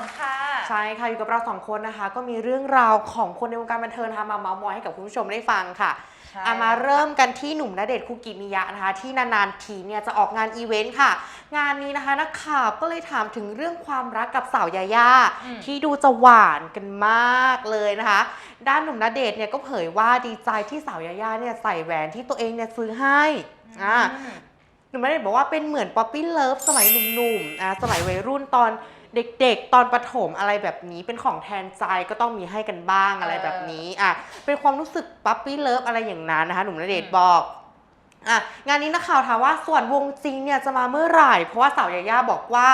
นค่ะ ใช่ค่ะอยู่กับเราสองคนนะคะ ก็มีเรื่องราวของคนในวงการบันเทิงนะคะมาเมาส์มอยให้กับคุณผู้ชมได้ฟังค่ะใช่อะมาเริ่มกันที่หนุ่มณเดชน์คุกิมิยะนะคะ ที่นานๆทีเนี่ยจะออกงานอีเวนต์ค่ะ งานนี้นะคะนักข่าวก็เลยถามถึงเรื่องความรักกับสาวยาย่าอืมที่ดูจะหวานกันมากเลยนะคะ ด้านหนุ่มณเดชน์เนี่ยก็เผยว่าดีใจที่สาวยาย่าเนี่ยใส่แหวนที่ตัวเองเนี่ยซื้อให้อ่าอืมหนุ่มณเดชน์บอกว่าเป็นเหมือนป๊อปปี้เลิฟสมัยหนุ่มๆอะสมัยวัยรุ่นตอน เด็ก ๆ ตอนประถมอะไรแบบนี้เป็นของแทนใจก็ต้องมีให้กันบ้างอะไรแบบนี้อะเป็นความรู้สึกป๊อปปี้เลิฟอะไรอย่างนั้นนะคะหนุ่มณเดชน์บอกอะงานนี้นักข่าวถามว่าส่วนวงจริงเนี่ยจะมาเมื่อไหร่ เพราะว่าสาวยาย่าบอกว่า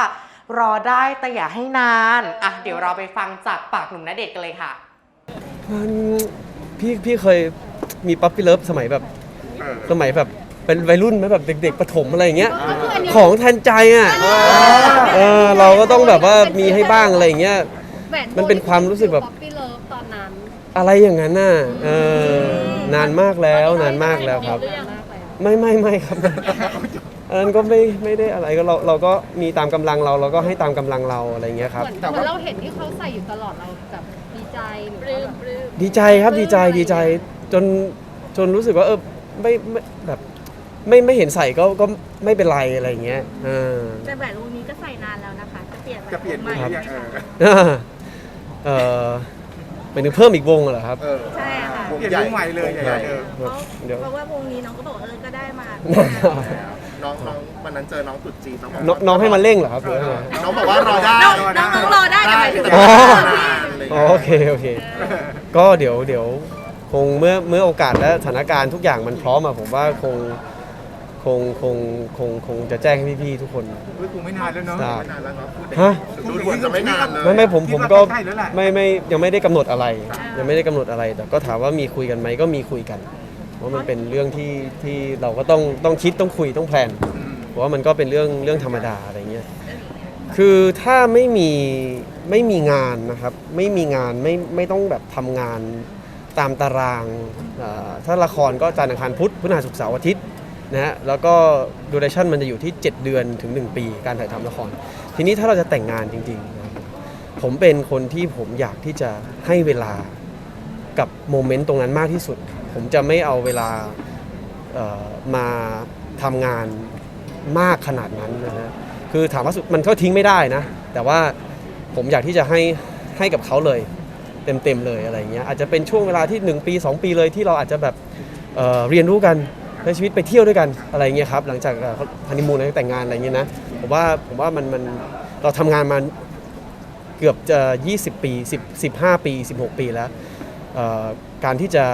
รอได้แต่อย่าให้นานอะเดี๋ยวเราไปฟังจากปากหนุ่มณเดชน์กันเลยค่ะ มันพี่พี่เคยมีป๊อปปี้เลิฟสมัยแบบ สมัยแบบ เป็นวัยรุ่นไหมแบบเด็ก ๆประถมอะไรอย่างเงี้ยของแทนใจอะเออเราก็ต้องแบบว่ามีให้บ้างอะไรอย่างเงี้ย แหวนมันเป็นความรู้สึกแบบ ป๊อปปี้เลิฟตอนนั้นอะไรอย่างนั้นน่ะเออนานมากแล้วนานมากแล้วครับหรือยังมากแล้วไม่ไม่ไม่ครับ อันนั้นก็ไม่ไม่ได้อะไรก็เราเราก็มีตามกำลังเราเราก็ให้ตามกำลังเราอะไรอย่างเงี้ยครับ เหมือนเหมือนเราเห็นที่เขาใส่อยู่ตลอดเราแบบดีใจหรือว่าแบบดีใจครับดีใจดีใจจนจนรู้สึกว่าเออไม่ไม่แบบ ไม่ไม่เห็นใส่ก็ก็ไม่เป็นไรอะไรอย่างเงี้ยเออแต่แหวนวงนี้ก็ใส่นานแล้วนะคะ จะเปลี่ยนแหวนจะเปลี่ยนวงไหใหมม่เนี่ยไหมเออคะเออเป็นงเพิ่มอีกวงเหรอครับ เออใช่ค่ะวงใหญ่ใหม่เลยใหญ่เออเพราะเดี๋ยว เพราะว่าวงนี้น้องก็บอกว่าเออก็ได้มา น้องน้องวันนั้นเจอน้องตุดจีนน้องบอกน้องน้องให้มันเร่งเหรอครับหรือว่าไงน้องบอกว่ารอได้น้องน้องน้องรอได้แต่หมายถึงอ๋อว่าพี่อ๋อโอเคโอเค ก็เดี๋ยวเดี๋ยวคงเมื่อเมื่อโอกาสและสถานการณ์ทุกอย่างมันพร้อมอะผมว่าคง คงคงคงคงจะแจ้งให้พี่ๆทุกคน เฮ้ยคงไม่นานแล้วเนาะครับไม่นานแล้วเนาะพูดฮะ ดูเหมือนจะไม่นานเลยไม่ไม่ผมผมก็ใกล้ๆแล้วแหละ ไม่ไม่ยังไม่ได้กำหนดอะไร ยังไม่ได้กำหนดอะไร แต่ก็ถามว่ามีคุยกันไหมก็มีคุยกันเพราะมันเป็นเรื่องที่ที่เราก็ต้องต้องคิดต้องคุยต้องแพลนอืมเพราะว่ามันก็เป็นเรื่องเรื่องธรรมดาอะไรเงี้ยคือถ้าไม่มีไม่มีงานนะครับ ไม่มีงานไม่ไม่ต้องแบบทำงานตามตารางเอ่อถ้าละครก็จันทร์อังคารพุธพฤหัสศุกร์เสาร์อาทิตย์ นะฮะแล้วก็ดูเรชั่นมันจะอยู่ที่ 7 เดือนถึง 1 ปีการถ่ายทำละคร ทีนี้ถ้าเราจะแต่งงานจริงๆ ผมเป็นคนที่ผมอยากที่จะให้เวลากับโมเมนต์ตรงนั้นมากที่สุด ผมจะไม่เอาเวลาเอ่อมาทำงานมากขนาดนั้นนะฮะคือถามว่าสุดมันก็ทิ้งไม่ได้นะ แต่ว่าผมอยากที่จะให้ให้กับเขาเลย เต็มๆเลยอะไรเงี้ยอาจจะเป็นช่วงเวลาที่ 1 ปี 2 ปีเลยที่เราอาจจะแบบเอ่อเรียนรู้กัน ใช้ชีวิตไปเที่ยวด้วยกันอะไรเงี้ยครับหลังจากฮันนีมูนหลังจากแต่งงานอะไรเงี้ยนะผมว่าผมว่ามันมันเราทำงานมาเกือบจะ 20 ปี 10 15 ปี 16 ปีแล้วการที่จะ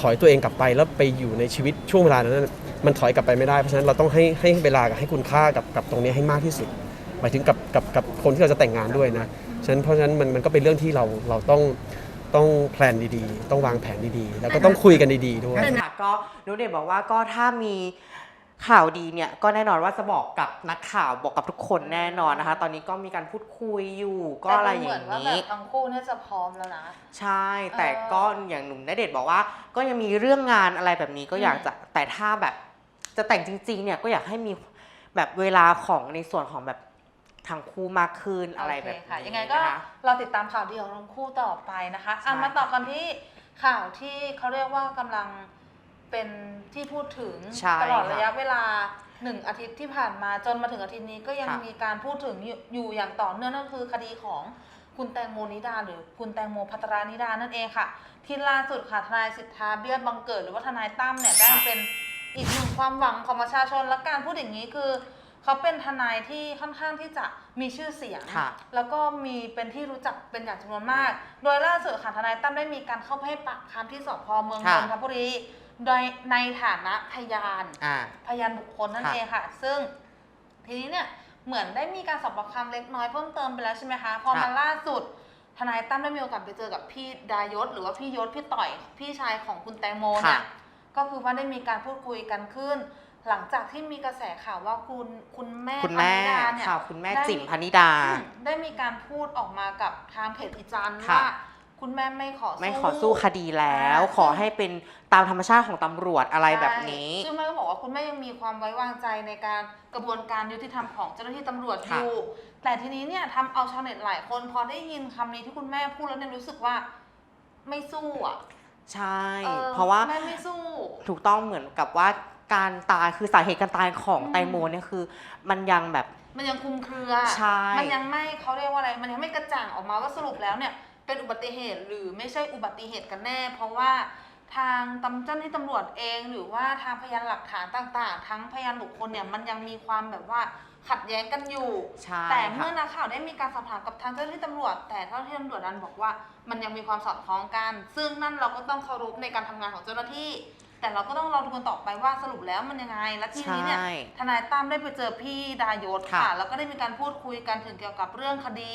ถอยตัวเองกลับไปแล้วไปอยู่ในชีวิตช่วงเวลานั้นมันถอยกลับไปไม่ได้เพราะฉะนั้นเราต้องให้ให้เวลากับให้คุณค่ากับกับตรงนี้ให้มากที่สุดหมายถึงกับกับกับคนที่เราจะแต่งงานด้วยนะฉะนั้นเพราะฉะนั้นมันมันก็เป็นเรื่องที่เราเราต้อง ต้องแพลนดีๆ ต้องวางแผนดีๆ แล้วก็ต้องคุยกันดีๆด้วย ค่ะก็นุเดชน์บอกว่าก็ถ้ามีข่าวดีเนี่ยก็แน่นอนว่าจะบอกกับนักข่าวบอกกับทุกคนแน่นอนนะคะ ตอนนี้ก็มีการพูดคุยอยู่ก็อะไรอแต่ดูเหมืย่าอนงว่าแบนี้ บทั้งคู่เนี่ยจะพร้อมแล้วนะ ใช่ แต่เออก็อย่างหนุ่มณเดชน์บอกว่า ก็ยังมีเรื่องงานอะไรแบบนี้ก็อยากจะแต่ถ้าแบบ จะแต่งจริง ๆ เนี่ยก็อยากให้มีแบบเวลาของในส่วนของแบบ ทางคู่มากขึ้นอะไรแบบโเคค่ะนี้ยังไงก็นะคะเราติดตามข่าวดีของทั้งคู่ต่อไปนะคะอะใช่มาต่อกันที่ข่าวที่เขาเรียกว่ากำลังเป็นที่พูดถึงใช่ตลอดระยะค่ะเวลาหนึ่งอาทิตย์ที่ผ่านมาจนมาถึงอาทิตย์นี้ก็ยังค่ะมีการพูดถึงอยู่อยู่อย่างต่อเนื่องนั่นคือคดีของคุณแตงโมนิดาหรือคุณแตงโมพัทรานิดานั่นเองค่ะ ที่ล่าสุดค่ะทนายสิทธาเบี้ยบังเกิดหรือว่าทนายตั้มเนี่ยได้เป็นอีกหนึ่งความหวังของประชาชนและการพูดอย่างนี้คือ เขาเป็นทนายที่ค่อนข้างที่จะมีชื่อเสียง ค่ะ แล้วก็มีเป็นที่รู้จักเป็นอย่างจำนวนมาก โดยล่าสุดค่ะทนายตั้มได้มีการเข้าไปให้ปากคำที่สพเมืองนค่ะ นทบุรี โดยในฐานะพยาน อ่า พยานบุคคลนั่นค่ะเองค่ะ ซึ่งทีนี้เนี่ยเหมือนได้มีการสอบปากคำเล็กน้อยเพิ่มเติมไปแล้วใช่ไหมคะ พอมาล่าสุด ทนายตั้มได้มีโอกาสไปเจอกับพี่ดายศ หรือว่าพี่ยศพี่ต่อย พี่ชายของคุณแตงโมเนี่ย ค่ะก็คือว่าได้มีการพูดคุยกันขึ้น หลังจากที่มีกระแสข่าวว่าคุณคุณแม่คุณแม่พนิดาเนี่ยค่ะคุณแม่ได้จิ๋มพนิดา อืมได้มีการพูดออกมากับทางเพจอีจันทร์ค่ะ ว่าคุณแม่ไม่ขอไม่ขอสู้คดีแล้ว อ่า ขอให้เป็นตามธรรมชาติของตำรวจอะไรแบบนี้ ใช่ซึ่งแม่ก็บอกว่าคุณแม่ยังมีความไว้วางใจในการกระบวนการยุติธรรมของเจ้าหน้าที่ตำรวจอค่ะ ยู่ แต่ทีนี้เนี่ยทำเอาชาวเน็ตหลายคนพอได้ยินคำนี้ที่คุณแม่พูดแล้วเนี่ยรู้สึกว่าไม่สู้อะใช่ออเพราะว่า แม่ไม่สู้ ถูกต้องเหมือนกับว่า การตายคือสาเหตุการตายของอืมแตงโมเนี่ยคือ มันยังแบบ มันยังคลุมเครือ ใช่ มันยังไม่เขาเรียกว่าอะไร มันยังไม่กระจ่างออกมาว่าสรุปแล้วเนี่ย เป็นอุบัติเหตุหรือไม่ใช่อุบัติเหตุกันแน่ เพราะว่าทางตำเจ้าหน้าที่ตำรวจเองหรือว่าทางพยานหลักฐานต่างๆ ทั้งพยานบุคคลเนี่ยมันยังมีความแบบว่าขัดแย้งกันอยู่ใช่แต่ค่ะเมื่อนักข่าวได้มีการสอบถามกับทางเจ้าหน้าที่ตำรวจ แต่เจ้าหน้าที่ตำรวจนั้นบอกว่า มันยังมีความสอดคล้องกัน ซึ่งนั่นเราก็ต้องเคารพในการทำงานของเจ้าหน้าที่ แต่เราก็ต้องรอดูกันต่อไปว่าสรุปแล้วมันยังไง และทีนี้เนี่ย ใช่ทนายตั้มได้ไปเจอพี่ดายศค่ะ ค่ะ แล้วก็ได้มีการพูดคุยกันถึงเกี่ยวกับเรื่องคดี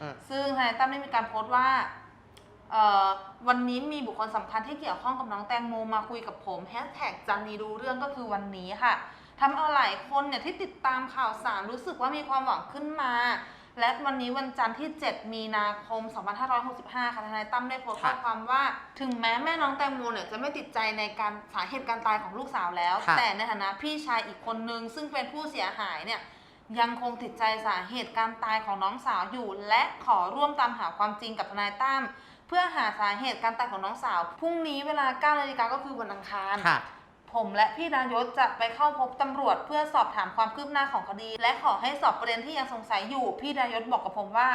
อืม ซึ่งทนายตั้มได้มีการโพสต์ว่าเอ่อวันนี้มีบุคคลสำคัญที่เกี่ยวข้องกับน้องแตงโมมาคุยกับผมแฮชแท็กจันนีดูเรื่องก็คือวันนี้ค่ะทำเอาหลายคนเนี่ยที่ติดตามข่าวสารรู้สึกว่ามีความหวังขึ้นมา และวันนี้วันจันทร์ที่ 7 มีนาคม 2565 ค่ะทนายตั้มได้โพสต์ข้อค่ะความว่า ถึงแม้แม่น้องแตงโมเนี่ยจะไม่ติดใจในการสาเหตุการตายของลูกสาวแล้ว ค่ะ แต่ในฐานะพี่ชายอีกคนนึง ซึ่งเป็นผู้เสียหายเนี่ยยังคงติดใจสาเหตุการตายของน้องสาวอยู่ และขอร่วมตามหาความจริงกับทนายตั้มเพื่อหาสาเหตุการตายของน้องสาวพรุ่งนี้เวลา9นาฬิกาก็คือวันอังคาร ค่ะ ผมและพี่ดายศจะไปเข้าพบตำรวจเพื่อสอบถามความคืบหน้าของคดี และขอให้สอบประเด็นที่ยังสงสัยอยู่ พี่ดายศบอกกับผมว่า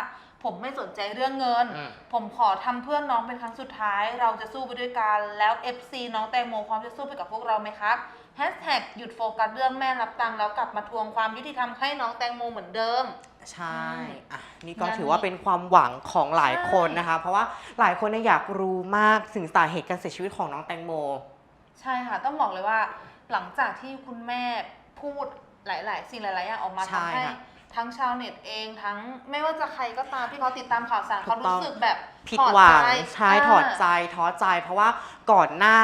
ผมไม่สนใจเรื่องเงิน อืม ผมขอทำเพื่อนน้องเป็นครั้งสุดท้าย เราจะสู้ไปด้วยกันแล้ว FC น้องแตงโมพร้อมจะสู้ไปกับพวกเราไหมครับแฮชแท็กหยุดโฟกัสเรื่องแม่รับตังค์แล้วกลับมาทวงความยุติธรรมให้น้องแตงโมเหมือนเดิม ใช่ อะ นี่ก็งานนี้ถือว่าเป็นความหวังของหลายคนนะคะ เพราะว่าหลายคนเนี่ยอยากรู้มากถึงสาเหตุการเสียชีวิตของน้องแตงโม ใช่ค่ะ ต้องบอกเลยว่าหลังจากที่คุณแม่พูดหลาย ๆ สิ่งหลาย ๆ อย่างออกมาใช่ทำให้ค่ะทั้งชาวเน็ตเองทั้งไม่ว่าจะใครก็ตามที่เขาติดตามข่าวสารถูเขากต้อง รู้สึกแบบผิดถอหวังใจใช่ถอดใจท้อใจ เพราะว่าก่อนหน้า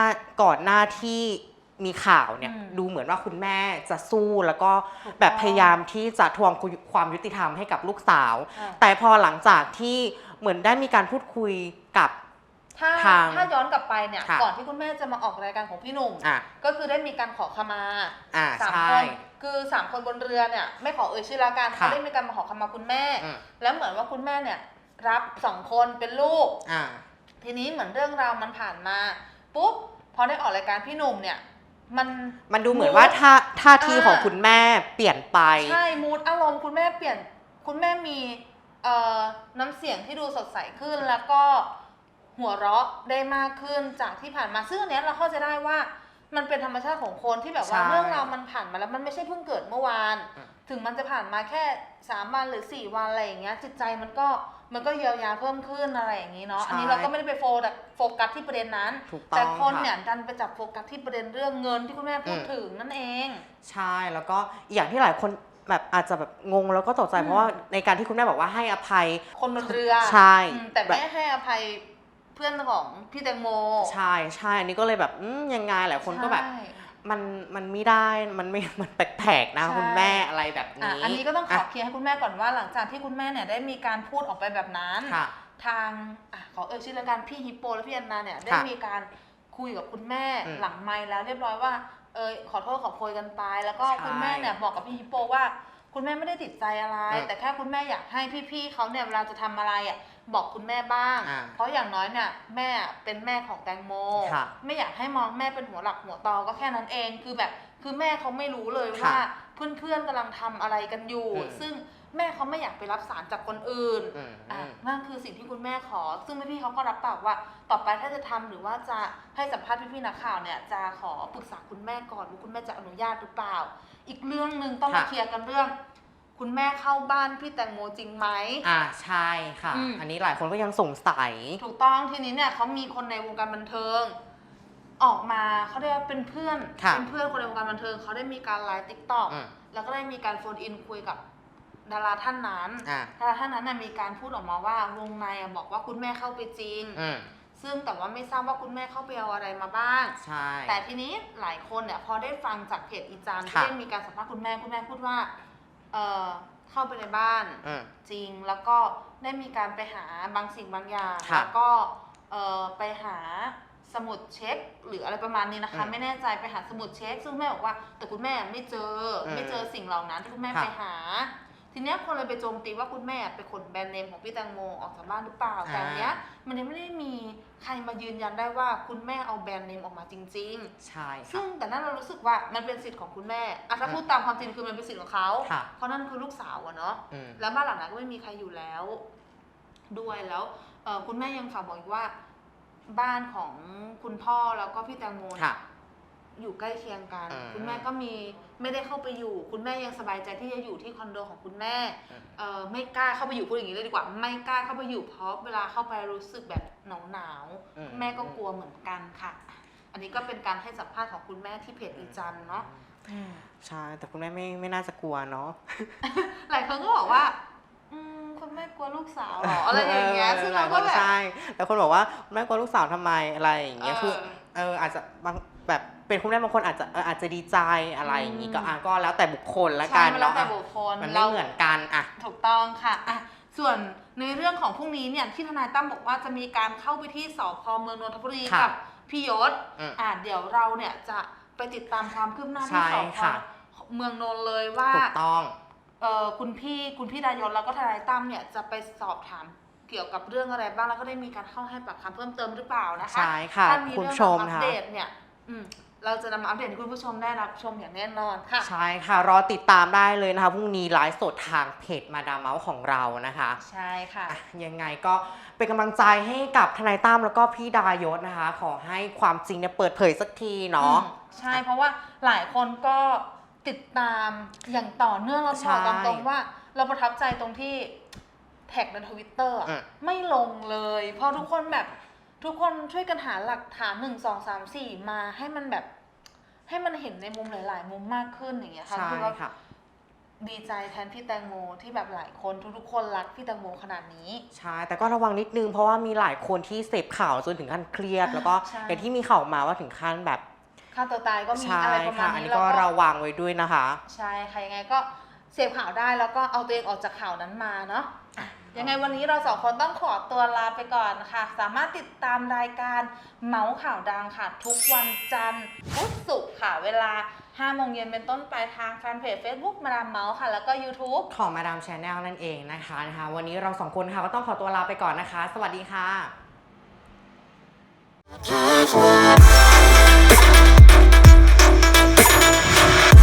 ก่อนหน้าที่มีข่าวเนี่ยอืมดูเหมือนว่าคุณแม่จะสู้แล้วก็ถูกต้อง แบบพยายามที่จะทวงความยุติธรรมให้กับลูกสาว อ่าแต่พอหลังจากที่เหมือนได้มีการพูดคุยกับ ถ้าทางถ้าย้อนกลับไปเนี่ย ค่ะก่อนที่คุณแม่จะมาออกรายการของพี่หนุ่ม อะก็คือได้มีการขอขมาอ่าสามใช่คนคือสามคนบนเรือเนี่ยไม่ขอเอ่ยชื่อละกันค่ะ เขาได้มีการมาขอขมาคุณแม่ อืมแล้วเหมือนว่าคุณแม่เนี่ยรับสองคนเป็นลูก อ่า ทีนี้เหมือนเรื่องราวมันผ่านมาปุ๊บพอได้ออกรายการพี่หนุ่มเนี่ย มัน มันดูเหมือนว่าท่าท่าทีอ่า ของคุณแม่เปลี่ยนไป ใช่มูดอารมณ์คุณแม่เปลี่ยนคุณแม่มีเอ่อน้ำเสียงที่ดูสดใสขึ้นแล้วก็ หัวเราะได้มากขึ้นจากที่ผ่านมาซึ่งอันเนี้ยเราเข้าใจได้ว่ามันเป็นธรรมชาติของคนที่แบบว่าใช่เรื่องราวมันผ่านมาแล้วมันไม่ใช่เพิ่งเกิดเมื่อวาน อืม ถึงมันจะผ่านมาแค่สามวันหรือสี่วันอะไรอย่างเงี้ยจิตใจมันก็มันก็เยียวยาเพิ่มขึ้นอะไรอย่างนี้เนาะอันนี้เราก็ไม่ได้ไปโฟกัสโฟกัสที่ประเด็นนั้น ถูกต้องแต่คนค่ะเนี่ยดันไปจับโฟกัสที่ประเด็นเรื่องเงินที่คุณแม่พูดอืม ถึงนั่นเอง ใช่แล้วก็อีกอย่างที่หลายคนแบบอาจจะแบบงงแล้วก็ตกใจอืม เพราะว่าในการที่คุณแม่บอกว่าให้อภัยคนบนเรือใช่ อืมแต่ไม่ให้อภัยเพื่อนของพี่แตงโม ใช่ใช่อันนี้ก็เลยแบบอืมยังไงหลายคนก็แบบใช่มันมันไม่ได้มันไม่มันแปลกๆนะ ใช่ คุณแม่อะไรแบบอะนี้อันนี้ก็ต้องขออะเคลียร์ให้คุณแม่ก่อนว่า หลังจากที่คุณแม่เนี่ยได้มีการพูดออกไปแบบนั้น ค่ะ ทางอะขอเอ่ยชื่อแล้วกันพี่ฮิปโปและพี่แอนนาเนี่ยได้ค่ะมีการคุยกับคุณแม่อืมหลังไมค์แล้วเรียบร้อยว่าเออขอโทษขอโพยกันไป แล้วก็ใช่คุณแม่เนี่ยบอกกับพี่ฮิปโปว่า คุณแม่ไม่ได้ติดใจอะไร อืมแต่แค่คุณแม่อยากให้พี่ๆเขาเนี่ยเวลาจะทำอะไรอะ บอกคุณแม่บ้าง อ่าเพราะอย่างน้อยเนี่ยแม่เป็นแม่ของแตงโม ค่ะไม่อยากให้มองแม่เป็นหัวหลักหัวตอก็แค่นั้นเอง คือแบบคือแม่เขาไม่รู้เลยค่ะว่าเพื่อนๆกำลังทำอะไรกันอยู่ อืม ซึ่งแม่เขาไม่อยากไปรับสารจากคนอื่น อืมอะอืม นั่นคือสิ่งที่คุณแม่ขอ ซึ่งพี่ๆเขาก็รับปากว่า ต่อไปถ้าจะทำหรือว่าจะให้สัมภาษณ์พี่ๆนักข่าวเนี่ย จะขอปรึกษาคุณแม่ก่อนว่าคุณแม่จะอนุญาตหรือเปล่า อีกเรื่องหนึ่งต้องมาค่ะ เคลียร์กันเรื่อง คุณแม่เข้าบ้านพี่แตงโมจริงไหม อ่าใช่ค่ะ อืม อันนี้หลายคนก็ยังสงสัย ถูกต้องทีนี้เนี่ยเขามีคนในวงการบันเทิง ออกมาเขาเรียกว่าเป็นเพื่อนค่ะ เป็นเพื่อนคนในวงการบันเทิงเขาได้มีการไลฟ์ติ๊กต็อกอืมแล้วก็ได้มีการโฟนอินคุยกับดาราท่านนั้นอ่าดาราท่านนั้นน่ะมีการพูดออกมาว่าวงในอะบอกว่าคุณแม่เข้าไปจริง อืมซึ่งแต่ว่าไม่ทราบว่าคุณแม่เข้าไปเอาอะไรมาบ้าง ใช่ แต่ทีนี้หลายคนเนี่ยพอได้ฟังจากเพจอีจันที่ค่ะ ได้มีการสัมภาษณ์คุณแม่คุณแม่พูดว่า เออเข้าไปในบ้านอืม จริงแล้วก็ได้มีการไปหาบางสิ่งบางอย่างค่ะแล้วก็เอ่อไปหาสมุดเช็คหรืออะไรประมาณนี้นะคะ อืมไม่แน่ใจไปหาสมุดเช็ค ซึ่งแม่บอกว่าแต่คุณแม่ไม่เจออมไม่เจอสิ่งเหล่านั้นที่คุณแม่ค่ะ ไปหา ทีเนี้ยคนเลยไปโจมตีว่าคุณแม่ไปขนแบรนด์เนมของพี่แตงโมออกจากบ้านหรือเปล่า แต่อันเนี้ยมันยังไม่ได้มีใครมายืนยันได้ว่าคุณแม่เอาแบรนด์เนมออกมาจริง ๆ ใช่ซึ่ค่ะ งแต่นั่นเรารู้สึกว่ามันเป็นสิทธิ์ของคุณแม่อะถ้าอืมพูดตามความจริงคือมันเป็นสิทธิ์ของเขา ค่ะ เพราะนั่นคือลูกสาวอะเนาะ อืม แล้วบ้านหลังนั้นก็ไม่มีใครอยู่แล้ว ด้วยแล้วเอ่อคุณแม่ยังฝากบอกอีกว่า บ้านของคุณพ่อแล้วก็พี่แตงโมเนี่ย ค่ะ อยู่ใกล้เคียงกันอืมคุณแม่ก็มีไม่ได้เข้าไปอยู่ คุณแม่ยังสบายใจที่จะอยู่ที่คอนโดของคุณแม่อืมเอ่อไม่กล้าเข้าไปอยู่พูดอย่างนี้เลยดีกว่า ไม่กล้าเข้าไปอยู่เพราะเวลาเข้าไปรู้สึกแบบหนาวหนาวๆ อืมแม่ก็กลัวเหมือนกันค่ะ อันนี้ก็เป็นการให้สัมภาษณ์ของคุณแม่ที่เพจอีจันเนาะ ใช่แต่คุณแม่ไม่ไม่น่าจะกลัวเนาะ หลายคนก็บอกว่า อืมคุณแม่กลัวลูกสาวเหรอ อะไรอย่างเงี้ย ซึ่งหเราลายคก็นแบบ ใช่แต่คนบอกว่าแม่กลัวลูกสาวทำไมอะไรอย่างเงี้ยเออคือ เออ อาจจะบางแบบ เป็นคุณแม่บางคนอาจจะเอออาจจะดีใจอะไรอย่างงี้อืมก็อะก็แล้วแต่บุคคลละใช่กันมันแล้วเนาะแต่บุคคลมันไม่เราเหมือนกันอะ ถูกต้องค่ะอะ ส่วนในเรื่องของพรุ่งนี้เนี่ยที่ทนายตั้มบอกว่าจะมีการเข้าไปที่สพเมืองนนทบุรีค่ะกับพี่ยศอืมอะเดี๋ยวเราเนี่ยจะไปติดตามความคืบหน้าที่ใช่สพค่ะ เมืองนนท์เลยว่าถูกต้อง เอ่อคุณพี่คุณพี่ดายศแล้วก็ทนายตั้มเนี่ยจะไปสอบถามเกี่ยวกับเรื่องอะไรบ้างแล้วก็ได้มีการเข้าให้ปากคำเพิ่มเติมหรือเปล่านะคะ ใช่ค่ะถ้ามีคุณเรื่องผู้ชมอัปค่ะเดตเนี่ย อืม เราจะนำมาอัปเดตให้คุณผู้ชมได้รับชมอย่างแน่นอนค่ะ ใช่ค่ะ รอติดตามได้เลยนะคะพรุ่งนี้ไลฟ์สดทางเพจมาดามเมาส์ของเรานะคะใช่ค่ะ อะยังไงก็เป็นกำลังใจให้กับทนายตั้มแล้วก็พี่ดายศนะคะ ขอให้ความจริงเนี่ยเปิดเผยสักทีเนาะ อืมใช่เพราะว่าหลายคนก็ติดตามอย่างต่อเนื่องเราใช่บอกตามตรงว่า เราประทับใจตรงที่แท็กในทวิตเตอร์อืม ไม่ลงเลย เพราะทุกคนแบบ ทุกคนช่วยกันหาหลักฐานหนึ่งสองสามสี่มาให้มันแบบ ให้มันเห็นในมุมหลาย ๆ มุมมากขึ้นอย่างเงี้ยค่ะใช่คือว่าค่ะ ดีใจแทนพี่แตงโมที่แบบหลายคนทุกๆคนรักพี่แตงโมขนาดนี้ ใช่ แต่ก็ระวังนิดนึงเพราะว่ามีหลายคนที่เสพข่าวจนถึงขั้นเครียด แล้วก็ใช่ อย่างที่มีข่าวมาว่าถึงขั้นแบบฆ่าตัวตายก็มีใช่อะไรประมาค่ะ ณอันนี้นี้แล้วก็ก็ระวังไว้ด้วยนะคะ ใช่ค่ะยังไงก็เสพข่าวได้แล้วก็เอาตัวเองออกจากข่าวนั้นมาเนาะอะ ยังไงวันนี้เราสองคนต้องขอตัวลาไปก่อนนะคะสามารถติดตามรายการเมาส์ข่าวดังค่ะ ทุกวันจันทร์พุธศุกร์ค่ะ เวลา5โมงเย็นเป็นต้นไปทางแฟนเพจ Facebook มาดามเมาส์ค่ะ แล้วก็ YouTube ของมาดามชาแนลนั่นเองนะคะนะคะ วันนี้เราสองคนค่ะก็ต้องขอตัวลาไปก่อนนะคะ สวัสดีค่ะ Just